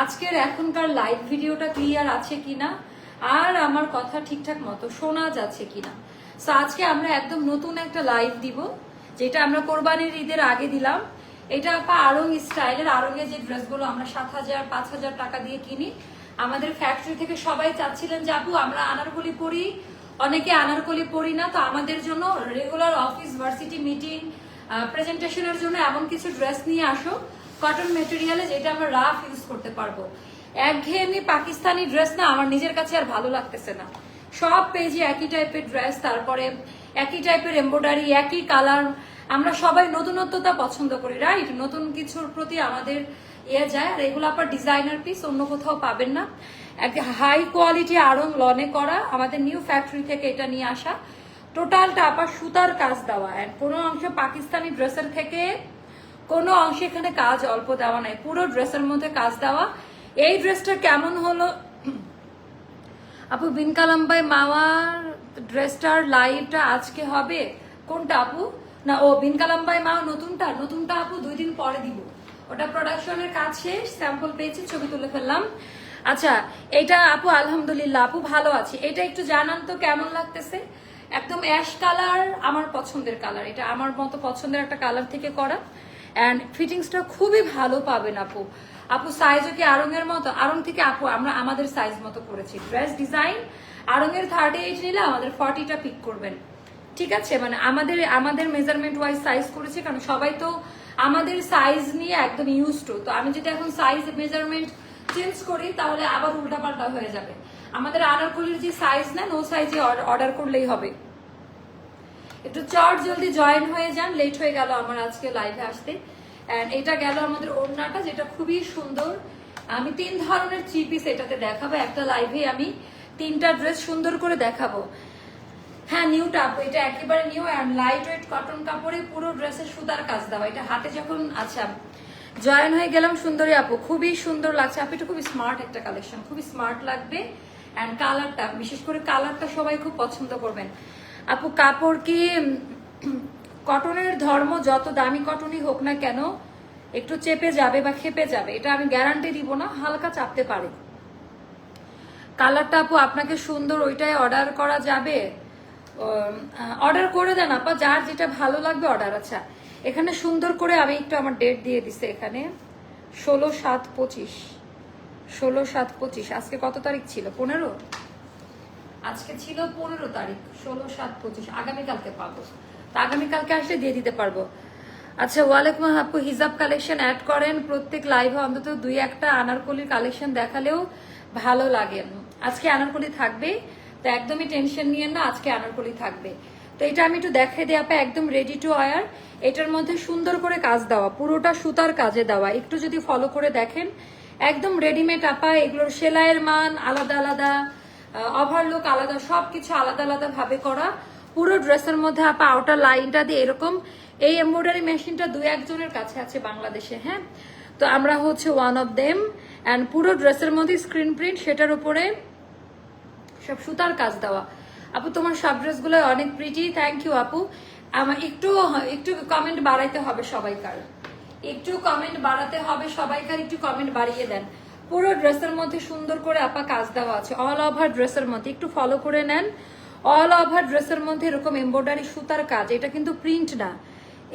আজকের এখনকার লাইভ ভিডিওটা ক্লিয়ার আছে কিনা? আর আমার কথা ঠিকঠাক মতো শোনা যাচ্ছে কিনা? আজকে আমরা একদম নতুন একটা লাইভ দিব, যেটা আমরা কোরবানির ঈদের আগে দিলাম। এটা আপা আরং স্টাইলের আরঙের যে ড্রেসগুলো আমরা সাত হাজার, পাঁচ হাজার টাকা দিয়ে কিনি, আমাদের ফ্যাক্টরি থেকে সবাই চাচ্ছিলেন যে, আপু, আমরা আনারকলি পরি অনেকে আনারকলি পরি না, তো আমাদের জন্য রেগুলার অফিস ভার্সিটি মিটিং প্রেজেন্টেশনের জন্য এমন কিছু ড্রেস নিয়ে আসো কটন মেটেরিয়ালে যেটা আমরা রাফ ইউজ করতে পারব। একঘেয়েমি পাকিস্তানি ড্রেস না, আমার নিজের কাছে আর ভালো লাগতেছে না। সব পেজে একই টাইপের ড্রেস তারপরে একই টাইপের এমব্রয়ডারি একই কালার আমরা সবাই নতুনত্বতা পছন্দ করি রাইট নতুন কিছুর প্রতি আমাদের ইয়ে যায়, আর এগুলো আপনার ডিজাইনার পিস অন্য কোথাও পাবেন না। এক হাই কোয়ালিটি আরং লনে করা, আমাদের নিউ ফ্যাক্টরি থেকে এটা নিয়ে আসা। টোটালটা আবার সুতার কাজ দেওয়া। And কোনো অংশে পাকিস্তানি ড্রেসের থেকে, কোনো অংশে এখানে কাজ অল্প দেওয়া নাই। পুরো ড্রেসের মধ্যে কাজ দেওয়া। এই ড্রেসটা কেমন হলো? আপু বিনকালাম্বাই মাওয়ার ড্রেসটার লাইভটা আজকে হবে? কোনটা আপু? না, ও বিনকালাম্বাই মাও নতুনটা? নতুনটা আপু, দুই দিন পরে দিব। ওটা প্রোডাকশনের কাজ শেষ স্যাম্পল পেয়েছি, ছবি তুলে ফেললাম। আচ্ছা এটা আপু, আলহামদুলিল্লাহ, আপু ভালো আছি। এটা একটু জানান তো কেমন লাগতেছে? একদম অ্যাশ কালার আমার পছন্দের কালার এটা আমার মতো পছন্দের একটা কালার থেকে করা। অ্যান্ড ফিটিংসটা খুবই ভালো পাবেন আপু। আপু সাইজও কি আরঙের মতো? আরং থেকে আপু, আমরা আমাদের সাইজ মতো করেছি। ড্রেস ডিজাইন আরঙের থার্টি এইট নিলে আমাদের ফর্টিটা পিক করবেন। ঠিক আছে? মানে আমাদের আমাদের মেজারমেন্ট ওয়াইজ সাইজ করেছি, কারণ সবাই তো আমাদের সাইজ নিয়ে একদম ইউজ টু তো আমি যদি এখন সাইজ মেজারমেন্ট চেঞ্জ করি, তাহলে আবার উল্টাপাল্টা হয়ে যাবে। আমাদের আনারকলির যে সাইজ নেন ও সাইজে অর্ডার করলেই হবে। একটু চট জলদি জয়েন হয়ে যান লেট হয়ে গেল আমার আজকে লাইভে আসতে। অ্যান্ড এটা গেল আমাদের ওড়নাটা, যেটা খুবই সুন্দর। আমি তিন ধরনের থ্রি পিস এটাতে দেখাবো। একটা লাইভে আমি তিনটা ড্রেস সুন্দর করে দেখাবো। হ্যাঁ নিউ টাপ এটা একেবারে নিউ লাইট ওয়েট কটন কাপড়ে পুরো ড্রেসের সুতার কাজ দেওয়া। এটা হাতে যখন আচ্ছা জয়েন হয়ে গেলাম সুন্দরী আপু। খুবই সুন্দর লাগছে। আপু, এটা খুবই স্মার্ট একটা কালেকশন খুবই স্মার্ট লাগবে। অ্যান্ড কালারটা বিশেষ করে কালারটা সবাই খুব পছন্দ করবেন। আপু, কাপড় কি কটনের ধর্ম যত দামি কটনই হোক না কেন, একটু চেপে যাবে বা খেপে যাবে। এটা আমি গ্যারান্টি দিব না, হালকা চাপতে পারে। কালারটা আপু, আপনাকে সুন্দর ওইটাই অর্ডার করা যাবে। অর্ডার করে দেন আপা। যার যেটা ভালো লাগবে অর্ডার আচ্ছা। এখানে সুন্দর করে আমি একটু আমার ডেট দিয়ে দিছে এখানে। ষোলো সাত পঁচিশ। ষোলো সাত পঁচিশ। আজকে কত তারিখ ছিল? পনেরো? আজকে ছিল পনেরো তারিখ। ষোলো সাত পঁচিশ। আগামীকালকে পাবো। তো আগামীকালকে আসলে দিয়ে দিতে পারব। আচ্ছা ওয়ালাইকুম আপু। হিজাব কালেকশন অ্যাড করেন। প্রত্যেক লাইভে অন্তত দুই একটা আনারকলির কালেকশন দেখালেও ভালো লাগে। আজকে আনারকলি থাকবে তো একদমই টেনশন নিয়ে না, আজকে আনারকলি থাকবে। তো এটা আমি একটু দেখাই দিই আপা, একদম রেডি টু আয়ার এটার মধ্যে সুন্দর করে কাজ দেওয়া, পুরোটা সুতার কাজে দেওয়া। একটু যদি ফলো করে দেখেন, একদম রেডিমেড আপা এগুলোর সেলাইয়ের মান আলাদা আলাদা ওভারলুক আলাদা, সবকিছু আলাদা আলাদা ভাবে করা। পুরো ড্রেসের মধ্যে আপা আউটার লাইনটা দিয়ে এরকম। এই এমব্রয়ডারি মেশিনটা দু একজনের কাছে আছে বাংলাদেশে হ্যাঁ? তো আমরা হচ্ছে ওয়ান অফ দেম অ্যান্ড পুরো ড্রেসের মধ্যে স্ক্রিন প্রিন্ট সেটার উপরে সব সুতার কাজ দেওয়া। আপু, তোমার সব ড্রেসগুলো অনেক প্রিটি থ্যাংক ইউ আপু। আমার একটু একটু কমেন্ট বাড়াইতে হবে সবাইকার। একটু কমেন্ট বাড়াতে হবে সবাইকার, একটু কমেন্ট বাড়িয়ে দেন। পুরো ড্রেসের মধ্যে সুন্দর করে আপা কাজ দেওয়া আছে। অল ওভার ড্রেসের মধ্যে, একটু ফলো করে নেন। অল ওভার ড্রেসের মধ্যে এরকম এমব্রয়ডারি সুতার কাজ, এটা কিন্তু প্রিন্ট না।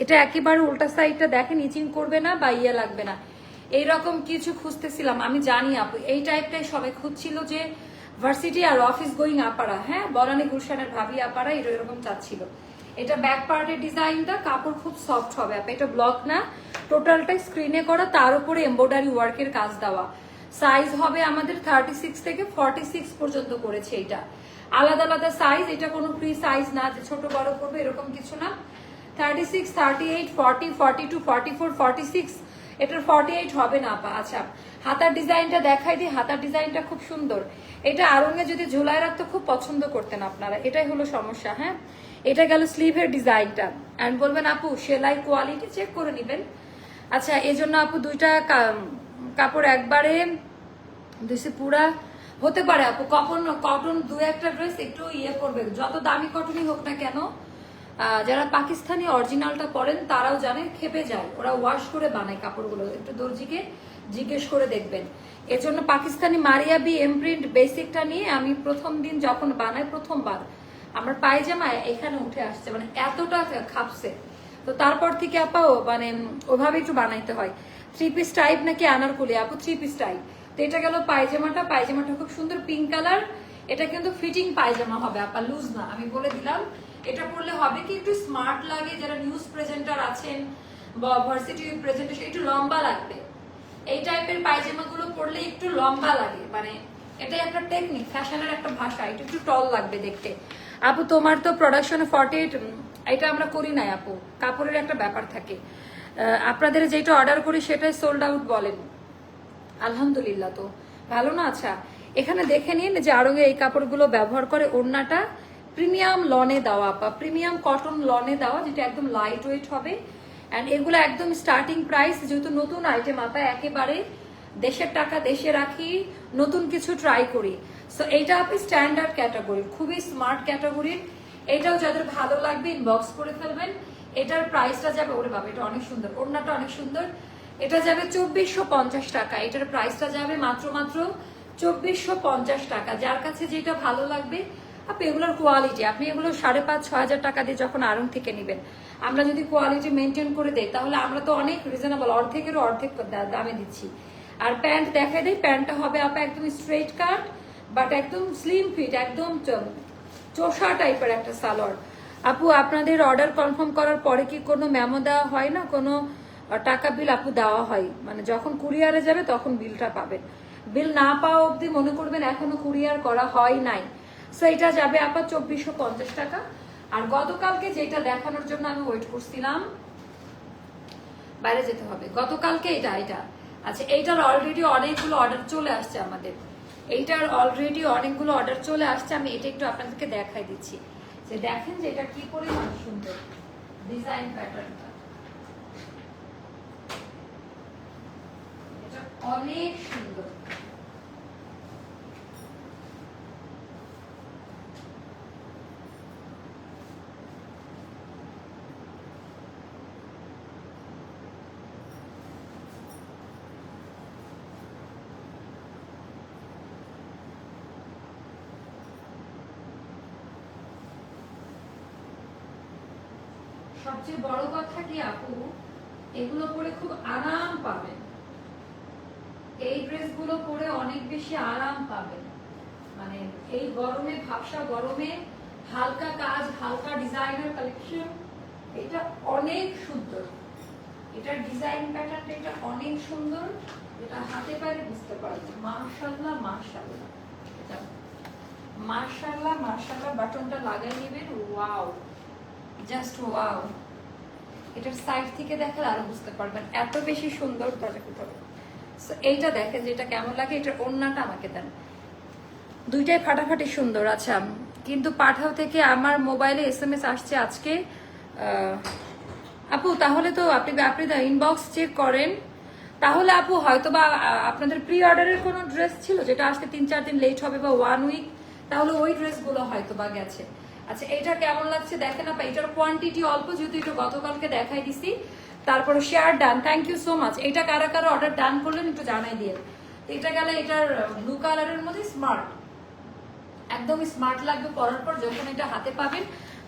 এটা একেবারে উল্টা সাইডটা দেখেন, ইচিং করবে না বা ইয়ে লাগবে না। এইরকম কিছু খুঁজতেছিলাম, আমি জানি আপু। এই টাইপটাই সবাই খুঁজছিল যে ভার্সিটি আর অফিস গোয়িং আপারা হ্যাঁ? বরানি গুলশানের ভাবি আপারা এরকম চাচ্ছিল। এটা ব্যাক পার্টের ডিজাইনটা কাপড় খুব সফট হবে। আপা, এটা ব্লক না। টোটালটাই স্ক্রিনে করা, তার উপরে এমব্রয়ডারি ওয়ার্কের কাজ দেওয়া। সাইজ হবে আমাদের থার্টি সিক্স থেকে ফর্টি সিক্স পর্যন্ত করেছে এটা। আলাদা আলাদা সাইজ এটা কোনো ফ্রি সাইজ না যে ছোট বড় করবে, এরকম কিছু না। Thirty six thirty eight forty forty two forty four forty six এটার ফর্টি এইট হবে না আচ্ছা হাতার ডিজাইনটা দেখাই দিই হাতার ডিজাইনটা খুব সুন্দর। এটা আরঙে যদি ঝোলায় রাখতে খুব পছন্দ করতেন আপনারা, এটাই হলো সমস্যা হ্যাঁ? এটা গেল স্লিভের ডিজাইনটা। অ্যান্ড বলবেন, আপু, সেলাই কোয়ালিটি চেক করে নেবেন। আচ্ছা এই জন্য আপু দুইটা কাপড় একবারে দিছে পুরা, হতে পারে আপু কটন কটন দু একটা ড্রেস একটু ইয়ে করবে যত দামি কটনই হোক না কেন যারা পাকিস্তানি অরিজিনালটা পরেন, তারাও জানে, খেপে যায়। ওরা ওয়াশ করে বানায় কাপড়গুলো। একটু দর্জিকে জিজ্ঞেস করে দেখবেন। এজন্য পাকিস্তানি মারিয়াবি এমপ্রিন্ট বেসিকটা নিয়ে আমি প্রথম দিন যখন বানাই, প্রথমবার, আমার পায়জামায় এখানে উঠে আসছে মানে এতটা খাপছে। তো তারপর থেকে আপাও মানে ওভাবে একটু বানাইতে হয়। থ্রি পিস টাইপ নাকি আনারকুলি, আপু থ্রি পিস টাইপ তো এটা গেল পায়জামাটা পায়জামাটা খুব সুন্দর পিঙ্ক কালার এটা কিন্তু ফিটিং পায়জামা হবে, আপা লুজ না, আমি বলে দিলাম। এটা পরলে হবে কি, একটু স্মার্ট লাগে, যারা নিউজ প্রেজেন্টার আছেন বা ভার্সিটি প্রেজেন্টেশন একটু লম্বা লাগবে। এই টাইপের পায়জামা গুলো পরলে একটু লম্বা লাগে। মানে এটা একটা টেকনিক ফ্যাশনের একটা ভাষা এটা একটু টল লাগবে দেখতে। আপু, তোমার তো প্রোডাকশন ফর্টি এইট এটা আমরা করি নাই আপু। কাপড়ের একটা ব্যাপার থাকে। আপনাদের যেটা অর্ডার করি সেটাই সোল্ড আউট বলেন। আলহামদুলিল্লাহ তো। ভালো না? আচ্ছা এখানে দেখে নিন যে আরঙ্গে এই কাপড়গুলো ব্যবহার করে ওড়নাটা প্রিমিয়াম লনে দেওয়া, বা প্রিমিয়াম কটন লনে দেওয়া, যেটা একদম লাইট ওয়েট হবে। অ্যান্ড এগুলো একদম স্টার্টিং প্রাইস যেহেতু নতুন আইটেম আপা একেবারে দেশের টাকা দেশে রাখি, নতুন কিছু ট্রাই করি। সো এইটা আপনি স্ট্যান্ডার্ড ক্যাটাগরি খুবই স্মার্ট ক্যাটাগরির এটাও যাদের ভালো লাগবে ইনবক্স করে ফেলবেন। এটার প্রাইসটা যাবে, ওরে বাবা, এটা অনেক সুন্দর, ওড়নাটা অনেক সুন্দর। এটা যাবে চব্বিশশো পঞ্চাশ টাকা, এটার প্রাইসটা যাবে মাত্র মাত্র চব্বিশশো পঞ্চাশ টাকা। যার কাছে যেটা ভালো লাগবে আপনি এগুলোর কোয়ালিটি আপনি এগুলো সাড়ে পাঁচ, ছ হাজার টাকা দিয়ে যখন আরং থেকে নেবেন, আমরা যদি কোয়ালিটি মেনটেন করে দেই, তাহলে আমরা তো অনেক রিজনেবল অর্ধেকেরও অর্ধেক দামে দিচ্ছি। আর প্যান্ট দেখা দেয় প্যান্টটা হবে আপা একদম স্ট্রেট কাট বাট একদম স্লিম ফিট একদম চোষা টাইপের একটা সালোয়ার। আপু, আপনাদের অর্ডার কনফার্ম করার পরে কি কোনো মেমো দেওয়া হয় না? কোনো টাকা বিল আপু দেওয়া হয়? মানে যখন কুরিয়ারে যাবে তখন বিলটা পাবেন। বিল না পাওয়া অবধি মনে করবেন এখনও কুরিয়ার করা হয় নাই। সো এটা যাবে আপা চব্বিশশো পঞ্চাশ টাকা। আর গতকালকে যেটা দেখানোর জন্য আমি ওয়েট করছিলাম, বাইরে যেতে হবে। গতকালকে এটা এটা। আচ্ছা এইটার অলরেডি অনেকগুলো অর্ডার চলে আসছে আমাদের। এইটার অলরেডি অনেকগুলো অর্ডার চলে আসছে, আমি এটা একটু আপনাদেরকে দেখাই দিচ্ছি। যে দেখেন যে এটা কি পরিমাণ সুন্দর ডিজাইন প্যাটার্নটা অনেক সুন্দর। সবচেয়ে বড় কথা কি আপু? এগুলো পরে খুব আরাম পাবেন। এই ড্রেসগুলো পরে অনেক বেশি আরাম পাবেন। মানে এই গরমে, ভাবসা গরমে, হালকা কাজ, হালকা ডিজাইনার কালেকশন এটা অনেক সুন্দর। এটার ডিজাইন প্যাটার্নটা এটা অনেক সুন্দর। এটা হাতে পারে বুঝতে পারবেন। মার্শাল্লাহ মার্শাল্লাহ এটা মার্শাল্লাহ মার্শাল্লাহ বাটনটা লাগাই নেবেন। ওয়াও! জাস্ট ওয়াও এটার সাইড থেকে দেখলে আরও বুঝতে পারবেন এত বেশি সুন্দর তাহলে কোথাও So, এইটা দেখেন যেটা কেমন লাগে এটার ওড়নাটা আমাকে দেন। দুইটাই ফাটাফাটি সুন্দর আচ্ছা। কিন্তু পাঠাও থেকে আমার মোবাইলে এস এম এস আসছে আজকে। আপু তাহলে তো আপনি আপনি ইনবক্স চেক করেন। তাহলে আপু হয়তো বা আপনাদের প্রি অর্ডারের কোনো ড্রেস ছিল যেটা আসতে তিন চার দিন লেট হবে বা ওয়ান উইক তাহলে ওই ড্রেসগুলো হয়তো বা গেছে। আচ্ছা এটা কেমন লাগছে দেখেন আপা? এটার কোয়ান্টিটি অল্প, যেহেতু এটা গতকালকে দেখাই দিছি। তারপরে share done thank you so much এটা কারা কারা অর্ডার ডান করলেন একটু জানাই দিয়ে এটা গেলে এটার ব্লু কালারের মধ্যে স্মার্ট একদম স্মার্ট লাগবে পরার পর, যখন এটা হাতে পাবেন,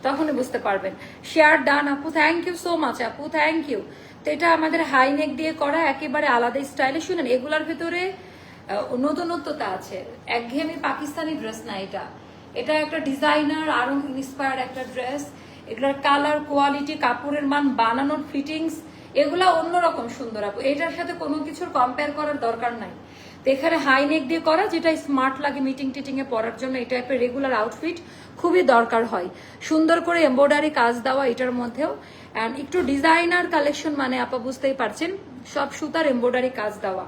তখনই বুঝতে পারবেন। শেয়ার ডান আপু থ্যাংক ইউ সো মাচ আপু থ্যাংক ইউ তো এটা আমাদের হাই নেক দিয়ে করা, একেবারে আলাদা স্টাইলে শুনেন, এগুলার ভেতরে নতুনত্বতা আছে। একঘেয়েমি পাকিস্তানি ড্রেস না এটা। এটা একটা ডিজাইনার আরও ইন্সপায়ার একটা ড্রেস এগুলোর কালার কোয়ালিটি কাপড়ের মান, বানানোর ফিটিংস এগুলা অন্যরকম সুন্দর আপু। এটার সাথে কোনো কিছুর কম্পেয়ার করার দরকার নাই। তো এখানে হাই নেক দিয়ে করা, যেটা স্মার্ট লাগে মিটিং টিটিং এ পরার জন্য এটা একটা রেগুলার আউটফিট খুবই দরকার হয়। সুন্দর করে এমব্রয়ডারি কাজ দেওয়া এটার মধ্যেও। অ্যান্ড একটু ডিজাইনার কালেকশন মানে আপা বুঝতেই পারছেন, সব সুতার এমব্রয়ডারি কাজ দেওয়া।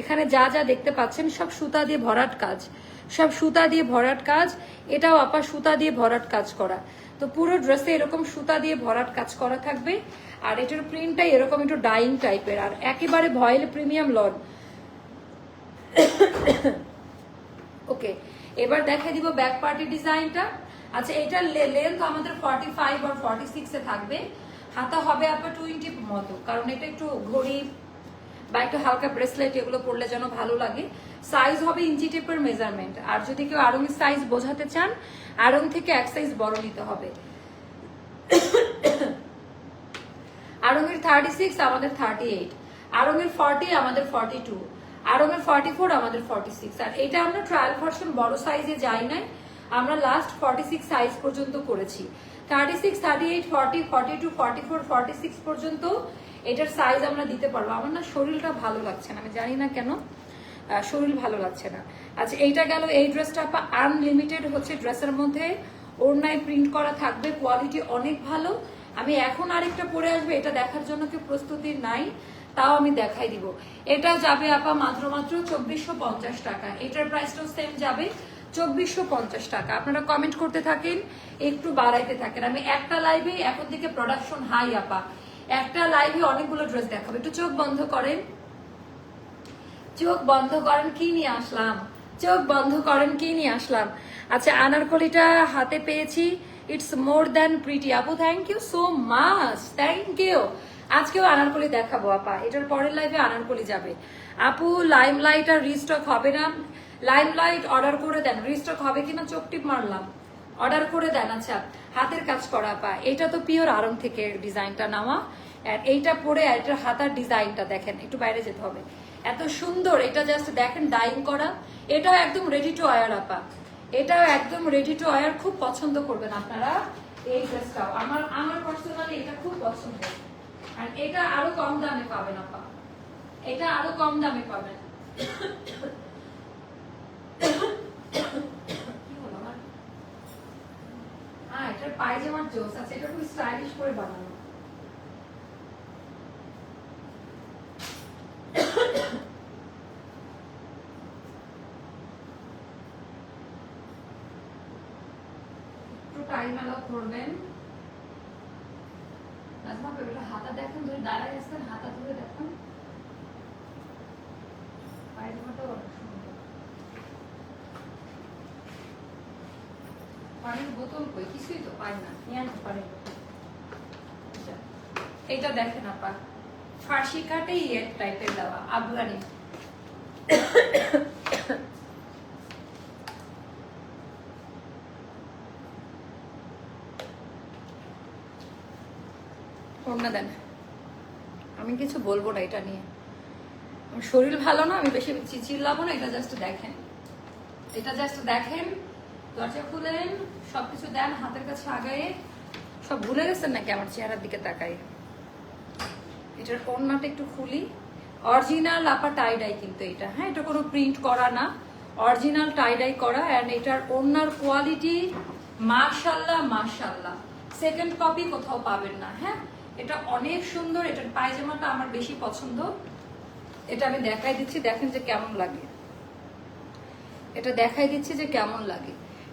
এখানে যা যা দেখতে পাচ্ছেন, সব সুতা দিয়ে ভরাট কাজ। সব সুতা দিয়ে ভরাট কাজ, এটাও আপা সুতা দিয়ে ভরাট কাজ করা। তো পুরো ড্রেসে এরকম সুতা দিয়ে ভরাট কাজ করা থাকবে, আর এটার প্রিন্টটাই এরকম একটু ডাইং টাইপের, আর একেবারে ভয়েল প্রিমিয়াম লন। ওকে, এবার দেখাই দিব ব্যাক পার্টি ডিজাইনটা আচ্ছা এটার লেন্থ আমাদের ফর্টি ফাইভ আর ফর্টি সিক্সে থাকবে। হাতা হবে আপনার টোয়েন্টি মতো, কারণ এটা একটু ঘড়ি বা একটু হালকা ব্রেসলেট এগুলো পরলে যেন ভালো লাগে। সাইজ হবে ইঞ্চি টেপের মেজারমেন্ট আর যদি কেউ আরং সাইজ বোঝাতে চান আরং থেকে এক সাইজ বড় নিতে হবে। আরঙের থার্টি সিক্স আমাদের থার্টি এইট আরঙের ফর্টি আমাদের ফর্টি টু আরঙের ফর্টি ফোর আমাদের ফর্টি সিক্স আর এটা আমরা ট্রায়াল ভার্সন বড় সাইজে যাই নাই। আমরা লাস্ট ফর্টি সিক্স সাইজ পর্যন্ত করেছি। Thirty six thirty eight forty forty two forty four forty six পর্যন্ত এটার সাইজ আমরা দিতে পারব। আমার না শরীরটা ভালো লাগছে না, আমি জানি না কেন। শরীর ভালো লাগছে না। আচ্ছা এইটা গেল, এই ড্রেসটা আপা আনলিমিটেড হচ্ছে ড্রেসের মধ্যে। ওড়নায় প্রিন্ট করা থাকবে কোয়ালিটি অনেক ভালো। আমি এখন আরেকটা পরে আসবে, এটা দেখার জন্য কি প্রস্তুতি নাই, তাও আমি দেখাই দিব। এটাও যাবে আপা মাত্র মাত্র চব্বিশশো পঞ্চাশ টাকা। এটার প্রাইসটাও সেম যাবে, চব্বিশশো পঞ্চাশ টাকা। আপনারা কমেন্ট করতে থাকেন, একটু বাড়াইতে থাকেন। আমি একটা লাইভে এখন থেকে প্রোডাকশন হাই আপা। একটা লাইভে অনেকগুলো ড্রেস দেখাবো। একটু চোখ বন্ধ করেন। চোখ বন্ধ করেন, কি নিয়ে আসলাম? চোখ বন্ধ করেন, কি নিয়ে আসলাম? আচ্ছা আনারকলিটা হাতে পেয়েছি। ইটস মোর দ্যান প্রিটি আপু thank you so much thank you আজকেও আনারকলি দেখাবো, আপা। এটার পরের লাইভে আনারকলি যাবে। আপু লাইম লাইট আর রিস্টক হবে না। লাইম লাইট অর্ডার করে দেন। রিস্টক হবে কিনা চোখ টিপ মারলাম। অর্ডার করে দেন আচ্ছা। হাতের কাজ করা, আপা। এটা তো পিওর আরং থেকে ডিজাইনটা নেওয়া। এইটা পরে এটার হাতার ডিজাইনটা দেখেন। একটু বাইরে যেতে হবে। এত সুন্দর, এটা জাস্ট দেখেন ডাইং করা। এটাও একদম রেডি টু আয়ার আপা। এটাও একদম রেডি টু আয়ার খুব পছন্দ করবেন আপনারা। এই ড্রেসটাও আমার আমার পার্সোনালি এটা খুব পছন্দ। আর এটা আরও কম দামে পাবেন, আপা। এটা আরও কম দামে পাবেন। হ্যাঁ এটার পায়জামার জোস আছে, এটা খুব স্টাইলিশ করে বানানো। একটু টাইম অ্যালাউ করবেন। নাজমা বেবিটা হাতা দেখেন ধরে দাঁড়ায় আসতেন হাতা ধরে দেখুন। পায়জামাটাও পানির বোতল কই? কিছুই তো পাই না। নিয়ে আনতে আচ্ছা, এইটা দেখেন আপা। ফার্সি কাটে এক টাইপের দেওয়া আফগানি দেন। আমি কিছু বলব না এটা নিয়ে। আমার শরীর ভালো না, আমি বেশি চিচিল্লাবো না, এটা জাস্ট দেখেন। এটা জাস্ট দেখেন, দরজা খুলেন, সবকিছু দেন, হাতের কাছে আগায়ে। সব ভুলে গেছেন নাকি আমার চেহারার দিকে তাকাই এটার ওড়নাটা একটু খুলি? অরিজিনাল আপা টাইডাই কিন্তু এটা। হ্যাঁ এটা কোনো প্রিন্ট করা না। অরিজিনাল টাইডাই করা অ্যান্ড এটার ওড়নার কোয়ালিটি মাশাল্লাহ মাশাল্লাহ সেকেন্ড কপি কোথাও পাবেন না হ্যাঁ? এটা অনেক সুন্দর এটার পায়জামাটা আমার বেশি পছন্দ। এটা আমি দেখাই দিচ্ছি, দেখেন যে কেমন লাগে। এটা দেখাই দিচ্ছি যে কেমন লাগে।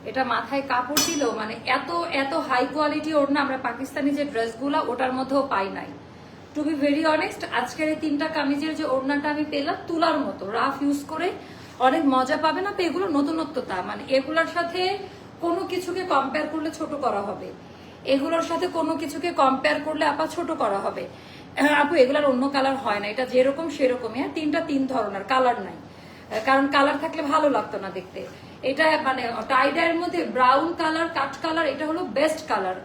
এটা মাথায় কাপড় দিলেও মানে এত এত হাই কোয়ালিটি ওড়না, আমরা পাকিস্তানি যে ড্রেসগুলো ওটার মধ্যেও পাই নাই। টু বি ভেরি অনেস্ট আজকের এই তিনটা কামিজের যে ওড়নাটা আমি পেলাম, তুলার মতো রাফ ইউজ করে অনেক মজা পাবে না এগুলো নতুনত্বতা মানে এগুলোর সাথে কোনো কিছুকে কম্পেয়ার করলে ছোট করা হবে। এগুলোর সাথে কোনো কিছুকে কম্পেয়ার করলে আপা ছোট করা হবে। আপু, এগুলার অন্য কালার হয় না, এটা যেরকম সেরকমই হ্যাঁ তিনটা তিন ধরনের কালার নাই। কারণ কালার থাকলে ভালো লাগতো না দেখতে। এটা মানে টাইডার মধ্যে ব্রাউন কালার কাট কালার এটা হলো বেস্ট কালার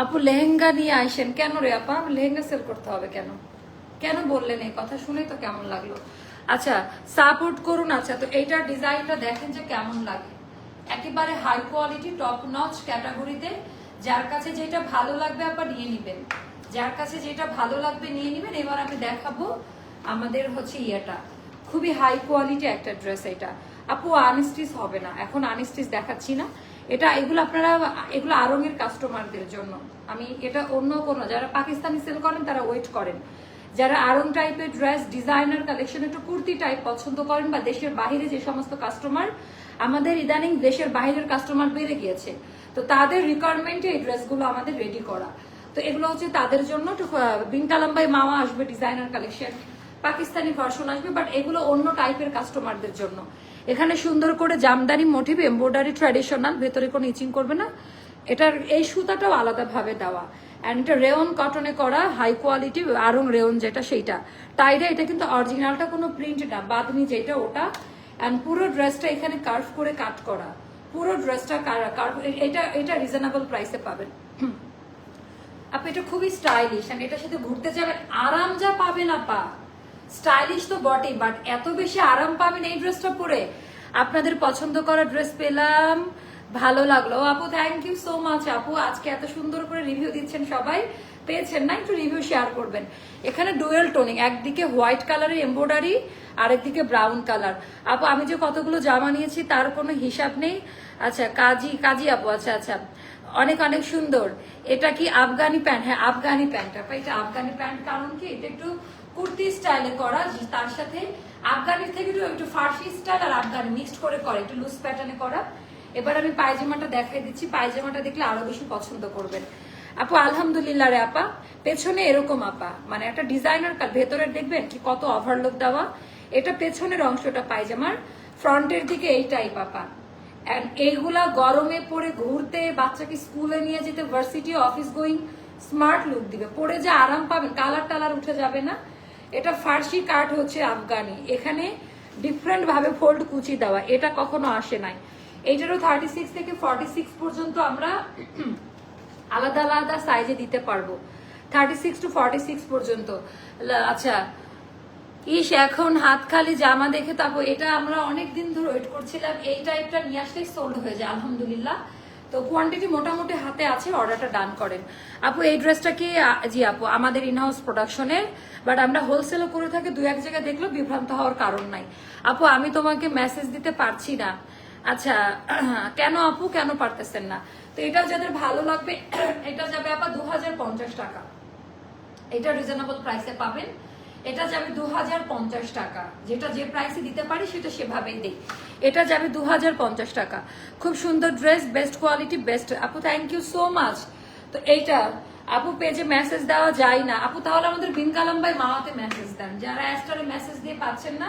আপু লেহেঙ্গা নিয়ে আইসেন। কেন রে আপা? লেহেঙ্গা সেল করতে হবে কেন? কেন বললেন এই কথা? শুনে তো কেমন লাগল। আচ্ছা সাপোর্ট করুন। আচ্ছা তো এইটার ডিজাইনটা দেখেন যে কেমন লাগে। একেবারে হাই কোয়ালিটি টপ নচ ক্যাটাগরিতে যার কাছে যেটা ভালো লাগবে আবার নিয়ে নিবেন। যার কাছে যেটা ভালো লাগবে নিয়ে নিবেন। এবার আমি দেখাবো আমাদের হচ্ছে ইয়েটা। খুবই হাই কোয়ালিটি একটা ড্রেস এটা। আপু আনস্টিচ হবে না। এখন আনস্টিচ দেখাচ্ছি না। এটা, এগুলো আপনারা, এগুলো আরঙের কাস্টমারদের জন্য। আমি এটা অন্য কোনো, যারা পাকিস্তানি সেল করেন, তারা ওয়েট করেন। যারা আরং টাইপের ড্রেস ডিজাইনার কালেকশন একটু কুর্তি টাইপ পছন্দ করেন বা দেশের বাইরে যে সমস্ত কাস্টমার আমাদের ইদানিং দেশের বাইরের কাস্টমার বেড়ে গিয়েছে। তো তাদের রিকোয়ারমেন্টে এই ড্রেসগুলো আমাদের রেডি করা। তো এগুলো হচ্ছে তাদের জন্য বিনকালাম্বাই মামা আসবে ডিজাইনার কালেকশন পাকিস্তানি ভার্সন আসবে বাট এগুলো অন্য টাইপের কাস্টমারদের জন্য। এখানে সুন্দর করে জামদানি মোটিভ এমব্রয়ডারি ট্র্যাডিশনাল ভেতরে কোনো ইচিং করবে না। এটার, এই সুতাটাও আলাদাভাবে দেওয়া। অ্যান্ড এটা রেওন কটনে করা হাই কোয়ালিটি আরং রেওন যেটা সেইটা। টাইরে এটা কিন্তু অরিজিনালটা কোনো প্রিন্ট না বাদনি যেটা ওটা। অ্যান্ড পুরো ড্রেসটা এখানে কার্ভ করে কাট করা। পুরো ড্রেসটা কার্ভ এটা এটা রিজনেবল প্রাইসে পাবেন। আপনি এটা খুবই স্টাইলিশ এন্ড এটার সাথে ঘুরতে যাবেন, আরাম যা পাবেন আপা। স্টাইলিশ তো বটেই বাট এত বেশি আরাম পাবেন এই ড্রেসটা পরে। আপনাদের পছন্দ করা ড্রেস পেলাম, ভালো লাগল। আপু থ্যাংক ইউ সো মাচ আপু। আজকে এত সুন্দর করে রিভিউ দিচ্ছেন সবাই। পেয়েছেন না? একটু রিভিউ শেয়ার করবেন। এখানে ডুয়েল টোনিং একদিকে হোয়াইট কালারের এমব্রয়ডারি আরেকদিকে ব্রাউন কালার আপু, আমি যে কতগুলো জামা নিয়েছি তার কোনো হিসাব নেই। আচ্ছা কাজী কাজী আপু আচ্ছা আচ্ছা। অনেক অনেক সুন্দর। এটা কি আফগানি প্যান্ট হ্যাঁ আফগানি প্যান্ট আপা, এটা আফগানি প্যান্ট কারণ কি? এটা একটু কুর্তি স্টাইলে করা, তার সাথে আফগানির থেকে একটু ফার্সি স্টাইল আর আফগানি মিক্সড করে করে, একটু লুজ প্যাটার্নে করা। এবার আমি পায়জামাটা দেখাই দিচ্ছি, পায়জামাটা দেখলে আরও বেশি পছন্দ করবেন। আপু, আলহামদুলিল্লাহ রে আপা, পেছনে এরকম আপা মানে একটা ডিজাইনার ভেতরে দেখবেন কি কত ওভারলোক দেওয়া। এটা পেছনের অংশটা পায়জামার, ফ্রন্টের দিকে এই টাইপ আপা। এইগুলা গরমে পরে ঘুরতে, বাচ্চাকে স্কুলে নিয়ে যেতে varsity office going smart look দিবে। পরে যে আরাম পাবেন কালার টালার উঠে যাবে না। এটা ফার্সি কাট হচ্ছে আফগানি। এখানে ডিফারেন্ট ভাবে ফোল্ড কুচি দেওয়া। এটা কখনো আসে নাই। এইটারও থার্টি সিক্স থেকে ফর্টি সিক্স পর্যন্ত আমরা আলাদা আলাদা সাইজে দিতে পারব। Thirty six to forty six পর্যন্ত আচ্ছা ইস, এখন হাত খালি জামা দেখে তারপর এটা আমরা অনেক দিন ধরে ওয়েট করছিলাম। এই টাইপটা নিয়ে আসলেই সোল্ড হয়ে যায়, আলহামদুলিল্লাহ। তো কোয়ান্টিটি মোটামুটি হাতে আছে অর্ডারটা ডান করেন। আপু, এই ড্রেসটা কি জি আপু, আমাদের ইনহাউস প্রোডাকশনের বাট আমরা হোলসেলও করে থাকি দু এক জায়গায় দেখলেও বিভ্রান্ত হওয়ার কারণ নাই। আপু, আমি তোমাকে মেসেজ দিতে পারছি না। আচ্ছা কেন আপু, কেন পারতেছেন না? তো এটা যাদের ভালো লাগবে, এটা যাবে আপা দু হাজার পঞ্চাশ টাকা। এটা রিজনেবল প্রাইসে পাবেন। এটা যাবে দু হাজার পঞ্চাশ টাকা। যেটা যে প্রাইসে দিতে পারি সেটা সেভাবেই দেই। এটা যাবে দু হাজার পঞ্চাশ টাকা। খুব সুন্দর ড্রেস বেস্ট কোয়ালিটি বেস্ট আপু থ্যাংক ইউ সো মাচ তো এইটা, আপু পেজে মেসেজ দেওয়া যায় না। আপু, তাহলে আমাদের বিন কালাম ভাই মাওয়াতে মেসেজ দেন। যারা অ্যাস্টারে মেসেজ দিয়ে পাচ্ছেন না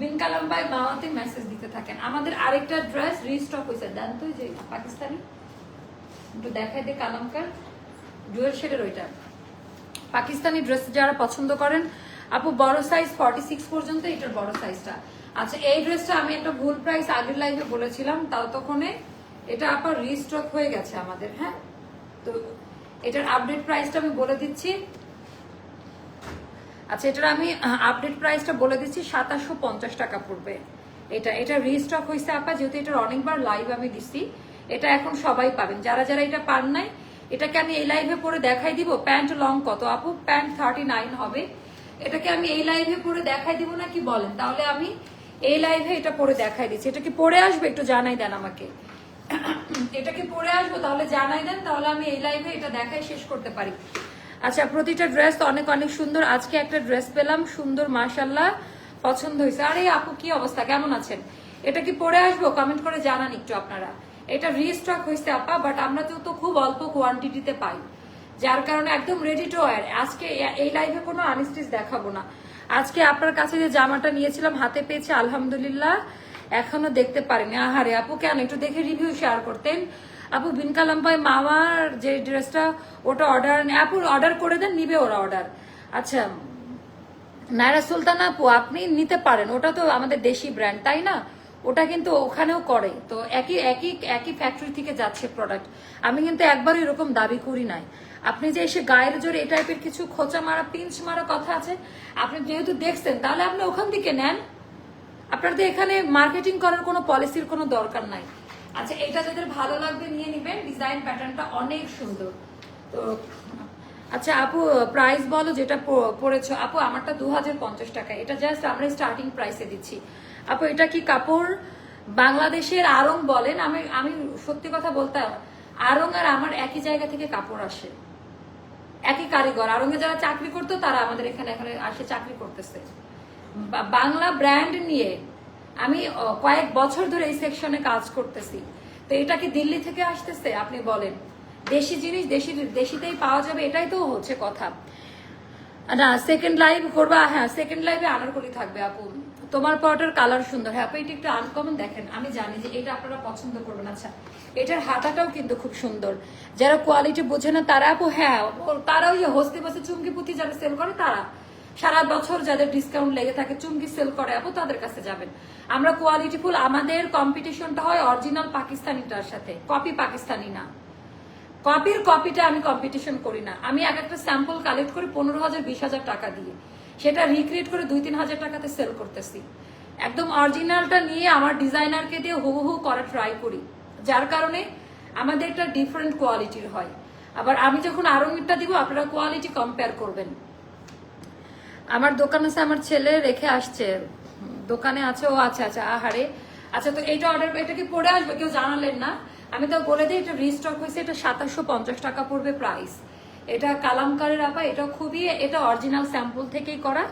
বিন কালাম ভাই মাওয়াতে মেসেজ দিতে থাকেন। আমাদের আরেকটা ড্রেস রিস্টক হয়েছে দেন তো যে পাকিস্তানি। একটু দেখাই দে কালামকার। ডুয়েল শেডের ওইটা। পাকিস্তানি ড্রেস যারা পছন্দ করেন আপু, বড় সাইজ ফর্টি সিক্স পর্যন্ত এটার বড় সাইজটা আচ্ছা এই ড্রেসটা আমি একটা ভুল প্রাইস আগের লাইভে বলেছিলাম, তাও তখন এটা আবার রিস্টক হয়ে গেছে আমাদের হ্যাঁ? তো এটার আপডেট প্রাইসটা আমি বলে দিচ্ছি। আচ্ছা এটার আমি আপডেট প্রাইসটা বলে দিচ্ছি সাতাশশো পঞ্চাশ টাকা পড়বে। এটা এটা রিস্টক হয়েছে আপা, যেহেতু এটার অনেকবার লাইভ আমি দিচ্ছি এটা এখন সবাই পাবেন। যারা যারা এটা পান নাই, এটাকে আমি এই লাইভে পরে দেখাই দিব। প্যান্ট লং কত? আপু, প্যান্ট থার্টি নাইন হবে। এটাকে আমি এই লাইভে পরে দেখাই দিব না কি বলেন? তাহলে আমি এই লাইভে এটা পরে দেখাই দিচ্ছি। এটা কি পরে আসবে? একটু জানাই দেন আমাকে। এটা কি পরে আসব? তাহলে জানাই দেন, তাহলে আমি এই লাইভে এটা দেখাই শেষ করতে পারি। আচ্ছা প্রতিটা ড্রেস তো অনেক অনেক সুন্দর। আজকে একটা ড্রেস পেলাম, সুন্দর মার্শাল্লাহ পছন্দ হয়েছে। আরে আপু, কি অবস্থা? কেমন আছেন? এটা কি পরে আসব? কমেন্ট করে জানান একটু আপনারা। এটা রিস্টক হয়েছে আপা বাট আমরা তো খুব অল্প কোয়ান্টিটিতে পাই। যার কারণে একদম রেডি টু ওয়ার আজকে এই লাইভে কোনো আনস্টিচ দেখাবো না। আজকে আপনার কাছে যে জামাটা নিয়েছিলাম, হাতে পেয়েছি, আলহামদুলিল্লাহ। এখনও দেখতে পারিনি। আহারে, আপু কেন? একটু দেখে রিভিউ শেয়ার করতেন। আপু বিন কালাম ভাই মামার যে ড্রেসটা ওটা অর্ডার আপু অর্ডার করে দেন, নিবে ওরা অর্ডার আচ্ছা নায়রা সুলতান আপু, আপনি নিতে পারেন। ওটা তো আমাদের দেশি ব্র্যান্ড তাই না? ওটা কিন্তু ওখানেও করে। তো একই একই একই ফ্যাক্টরি থেকে যাচ্ছে প্রোডাক্ট আমি কিন্তু একবার এরকম দাবি করি নাই। আপনি যে এসে গায়ের জোরে এই টাইপের কিছু খোঁচা মারা, পিঞ্চ মারা কথা আছে, আপনি যেহেতু দেখছেন, তাহলে আপনি ওখান থেকে নেন। আপনাদের এখানে মার্কেটিং করার কোনো পলিসির কোনো দরকার নাই। আচ্ছা এটা যাদের ভালো লাগবে নিয়ে নিবেন ডিজাইন প্যাটার্নটা অনেক সুন্দর। তো আচ্ছা আপু প্রাইস বলো যেটা পড়েছো। আপু, আমারটা দু হাজার পঞ্চাশ টাকা। এটা জাস্ট আমরা স্টার্টিং প্রাইসে দিচ্ছি। আপু, এটা কি কাপড় বাংলাদেশের আরং বলেন? আমি আমি সত্যি কথা বলতাম আরং আর আমার একই জায়গা থেকে কাপড় আসে। একই কারিগর। আরঙ্গে যারা চাকরি করতো, তারা আমাদের এখানে এখানে আসে চাকরি করতেছে। বাংলা ব্র্যান্ড নিয়ে আমি কয়েক বছর ধরে এই সেকশনে কাজ করতেছি। তো এটা কি দিল্লি থেকে আসতেছে? আপনি বলেন। দেশি জিনিস, দেশি, দেশিতেই পাওয়া যাবে, এটাই তো হচ্ছে কথা। না সেকেন্ড লাইভ করবা হ্যাঁ সেকেন্ড লাইভে আনারকলি থাকবে, আপু। তোমার পরোটার কালার সুন্দর। হ্যাঁ এটা একটু আনকমন দেখেন। আমি জানি যে এটা আপনারা পছন্দ করবেন। আচ্ছা এটার হাতাটাও কিন্তু খুব সুন্দর। যারা কোয়ালিটি বোঝে না, তারা আপু হ্যাঁ তারাও ইয়ে হস্তে বসে চুমকি পুঁতি যারা সেল করে, তারা। সারা বছর যাদের ডিসকাউন্ট লেগে থাকে, চুমকি সেল করে, আপু, তাদের কাছে যাবেন। আমরা কোয়ালিটি ফুল আমাদের কম্পিটিশনটা হয় অরিজিনাল পাকিস্তানিটার সাথে। কপি পাকিস্তানি না। কপির কপিটা আমি কম্পিটিশন করি না। আমি এক একটা স্যাম্পল কালেক্ট করে, পনেরো হাজার, বিশ হাজার টাকা দিয়ে। সেটা রিক্রিয়েট করে দুই তিন হাজার টাকাতে সেল করতেছি। একদম অরিজিনালটা নিয়ে আমার ডিজাইনারকে দিয়ে হুবহু করা ট্রাই করি। যার কারণে আমাদের একটা ডিফারেন্ট কোয়ালিটির হয়। আবার আমি যখন আরঙেরটা দিব, আপনারা কোয়ালিটি কম্পেয়ার করবেন। আমার দোকান আছে, আমার ছেলে রেখে আসছে। দোকানে আছে, ও আচ্ছা আচ্ছা আহারে। আচ্ছা তো এইটা অর্ডার এটা কি পরে আসবে? কেউ জানালেন না। আমি তো বলে দিই, এটা রিস্টক হয়েছে, এটা সাতাশশো পঞ্চাশ টাকা পড়বে প্রাইস এটা কালামকারের আপা এটা খুবই, এটা অরিজিনাল স্যাম্পল থেকেই করা।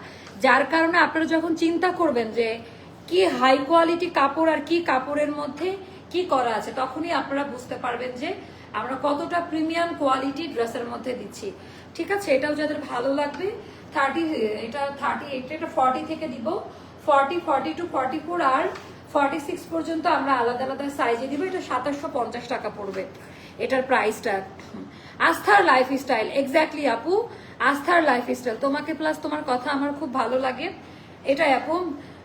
যার কারণে আপনারা যখন চিন্তা করবেন যে কি হাই কোয়ালিটি কাপড় আর কি কাপড়ের মধ্যে কি করা আছে, তখনই আপনারা বুঝতে পারবেন যে আমরা কতটা প্রিমিয়াম কোয়ালিটি ড্রেসের মধ্যে দিচ্ছি। ঠিক আছে? এটাও যাদের ভালো লাগবে থার্টি এটা থার্টি এইট এটা ফর্টি থেকে দিব। Forty forty two forty four আর ফর্টি সিক্স পর্যন্ত আমরা আলাদা আলাদা সাইজে দিব। এটা সাতাশশো পঞ্চাশ টাকা পড়বে। এটার প্রাইসটা আস্থার লাইফ স্টাইল এক্স্যাক্টলি আপু আস্থার লাইফ স্টাইল তোমাকে প্লাস তোমার কথা আমার খুব ভালো লাগে। এটাই আপু,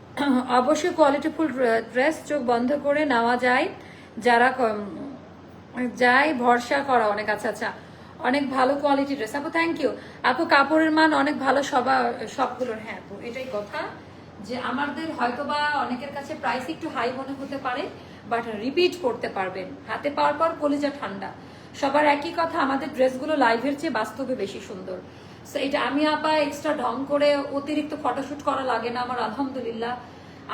অবশ্যই কোয়ালিটিফুল ড্রেস চোখ বন্ধ করে নেওয়া যায়। যারা যাই ভরসা করা অনেক আচ্ছা আচ্ছা অনেক ভালো কোয়ালিটি ড্রেস আপু থ্যাংক ইউ আপু, কাপড়ের মান অনেক ভালো সবা, সবগুলোর হ্যাঁ আপু, এটাই কথা। যে আমাদের হয়তোবা অনেকের কাছে প্রাইস একটু হাই মনে হতে পারে বাট রিপিট করতে পারবেন। হাতে পাওয়ার পর কলিজা ঠান্ডা। সবার একই কথা, আমাদের ড্রেসগুলো লাইভের চেয়ে বাস্তবে বেশি সুন্দর। সো এটা আমি আপা এক্সট্রা ঢং করে অতিরিক্ত ফটোশ্যুট করা লাগে না আমার, আলহামদুলিল্লাহ।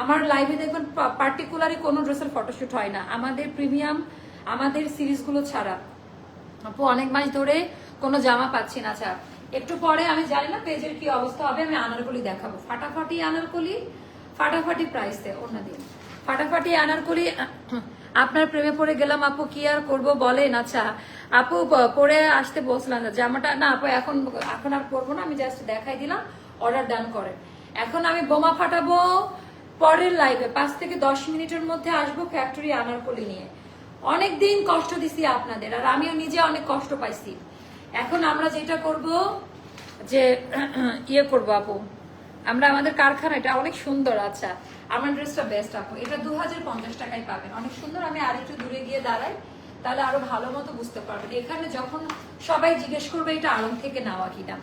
আমার লাইভে দেখবেন পার্টিকুলারই কোনো ড্রেসের ফটোশ্যুট হয় না। আমাদের প্রিমিয়াম আমাদের সিরিজগুলো ছাড়া। আপু, অনেক মাস ধরে কোনো জামা পাচ্ছি না আচ্ছা। একটু পরে, আমি জানি না পেজের কি অবস্থা হবে, আমি আনারকলি দেখাবো। ফাটাফাটি আনারকলি, ফাটাফাটি প্রাইস দেয়। ফাটাফাটি আনারকলি, আপনার প্রেমে পড়ে গেলাম, আপু, কি আর করব বলেন? আচ্ছা আপু পরে আসতে বসলাম না, জামাটা, না, আপু, এখন এখন আর করব না, আমি জাস্ট দেখাই দিলাম অর্ডার ডান করেন এখন আমি বোমা ফাটাবো, পরের লাইভে পাঁচ থেকে দশ মিনিটের মধ্যে আসব ফ্যাক্টরি আনারকলি নিয়ে। অনেক দিন কষ্ট দিছি আপনাদের, আর আমিও নিজে অনেক কষ্ট পাইছি। এখন আমরা যেটা করব যে ইয়ে করব আপু। আমরা আমাদের কারখানা, এটা অনেক সুন্দর আচ্ছা। আমার ড্রেসটা বেস্ট আপু। এটা দু হাজার পঞ্চাশ টাকায় পাবেন। অনেক সুন্দর, আমি আরেকটু দূরে গিয়ে দাঁড়াই, তাহলে আরও ভালো মতো বুঝতে পারবেন। এখানে যখন সবাই জিজ্ঞেস করবে, এটা আড়ং থেকে নেওয়া কিনা।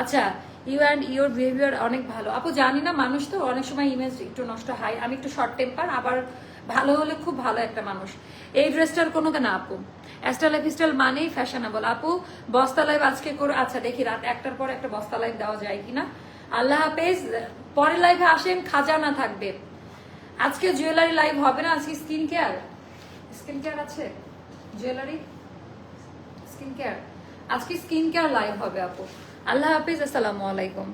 আচ্ছা ইউ অ্যান্ড ইউর বিহেভিয়ার অনেক ভালো। আপু, জানি না, মানুষ তো অনেক সময় ইমেজ একটু নষ্ট হয়। আমি একটু শর্ট টেম্পার আবার ভালো হলে খুব ভালো একটা মানুষ। এই ড্রেসটার কোনো না আপু? অ্যাস্টার লাইফ স্টাইল মানেই ফ্যাশনেবল আপু, বস্তা লাইভ আজকে করে আচ্ছা দেখি রাত একটার পর একটা বস্তা লাইভ দেওয়া যায় কিনা। আল্লাহ হাফেজ, পরের লাইভে আসেন, খাজানা থাকবে। আজকে জুয়েলারি লাইভ হবে না, আজকে স্কিন কেয়ার স্কিন কেয়ার আছে? জুয়েলারি স্কিন কেয়ার আজকে স্কিন কেয়ার লাইভ হবে, আপু। আল্লাহ হাফিজ, আসসালামু আলাইকুম।